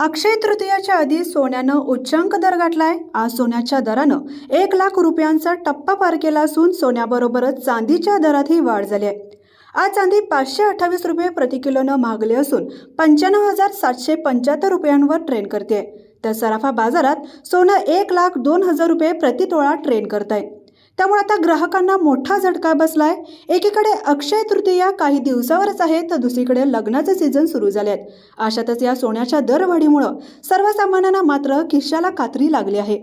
अक्षय तृतीयाच्या आधी सोन्यानं उच्चांक दर गाठलाय. आज सोन्याच्या दरानं एक लाख रुपयांचा टप्पा पार केला असून सोन्याबरोबरच चांदीच्या दरातही वाढ झाली आहे. आज चांदी पाचशे अठ्ठावीस रुपये प्रति किलोनं महागली असून पंच्याण्णव हजार सातशे पंच्याहत्तर रुपयांवर ट्रेन करते तर सराफा बाजारात सोनं एक लाख दोन हजार रुपये प्रति तोळा ट्रेन करत आहे त्यामुळे आता ग्राहकांना मोठा झटका बसलाय. एकीकडे अक्षय तृतीया काही दिवसावरच आहे तर दुसरीकडे लग्नाचे सीझन सुरू झाले आहेत अशातच या सोन्याच्या दरवाढीमुळं सर्वसामान्यांना मात्र खिशाला कात्री लागली आहे.